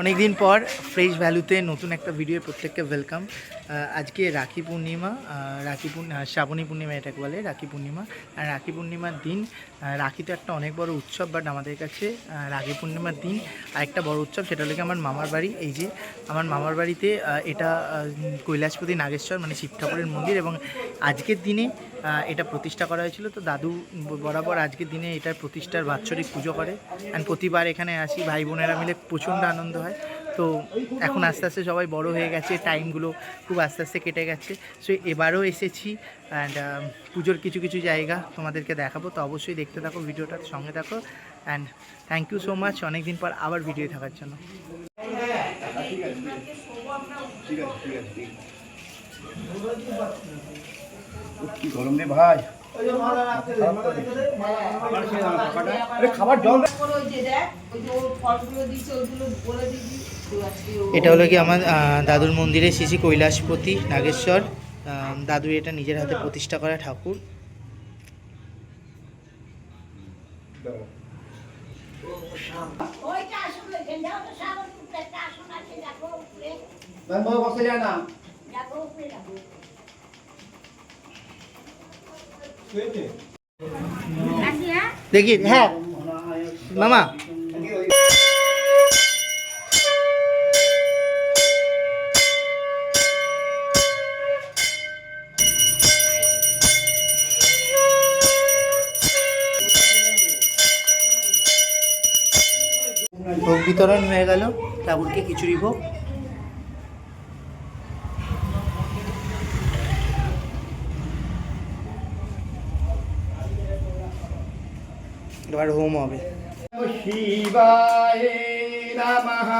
অনেক দিন পর ফ্রেশ ভ্যালুতে নতুন একটা ভিডিও প্রত্যেককে ওয়েলকাম আজকে রাখি পূর্ণিমা রাখি পূর্ণিমা শ্রাবণী পূর্ণিমা এটাকে বলে, রাখি পূর্ণিমা। আর রাখি পূর্ণিমার দিন রাখি তো একটা অনেক বড় উৎসব বাট আমাদের কাছে রাখি পূর্ণিমার দিন আরেকটা বড় উৎসব, সেটা হলো আমার মামার বাড়ি। এই যে, আমার মামার বাড়িতে এটা কৈলাসপতি নাগেশ্বর মানে শিব ঠাকুরের মন্দির এবং আজকের দিনে এটা প্রতিষ্ঠা করা হয়েছিল। তো দাদু বরাবর আজকের দিনে এটার প্রতিষ্ঠার বাৎসরিক পুজো করে। অ্যান্ড প্রতিবার এখানে আসি, ভাই বোনেরা মিলে প্রচণ্ড আনন্দ হয়। তো এখন আস্তে আস্তে সবাই বড় হয়ে গেছে টাইমগুলো খুব আস্তে আস্তে কেটে গেছে। সো এবারও এসেছি অ্যান্ড পুজোর কিছু কিছু জায়গা তোমাদেরকে দেখাবো। তো অবশ্যই দেখতে থাকো ভিডিওটার সঙ্গে থাকো and thank you so much অনেকদিন পর আবার ভিডিও থাকার জন্য। গরম ভাই। এটা হলো কি আমার দাদুর মন্দিরে শ্রী শ্রী কৈলাসপতি নাগেশ্বর। দাদুর এটা নিজের হাতে প্রতিষ্ঠা করা ঠাকুর। ম্যাম, বসে যায় না। দেখি হ্যাঁ। মামা। ভোগ বিতরণ হয়ে গেল ঠাকুরকে খিচুড়ি ভোগ। এবার হোম হবে। শিবায় নমঃ।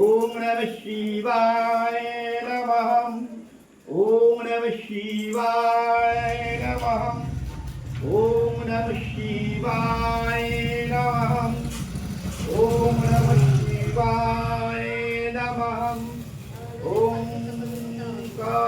ওম নম শিবায় নমঃ। ওম নম শিবায় নমঃ। ওম নম শিবায়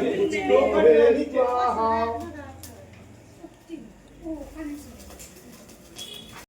Glory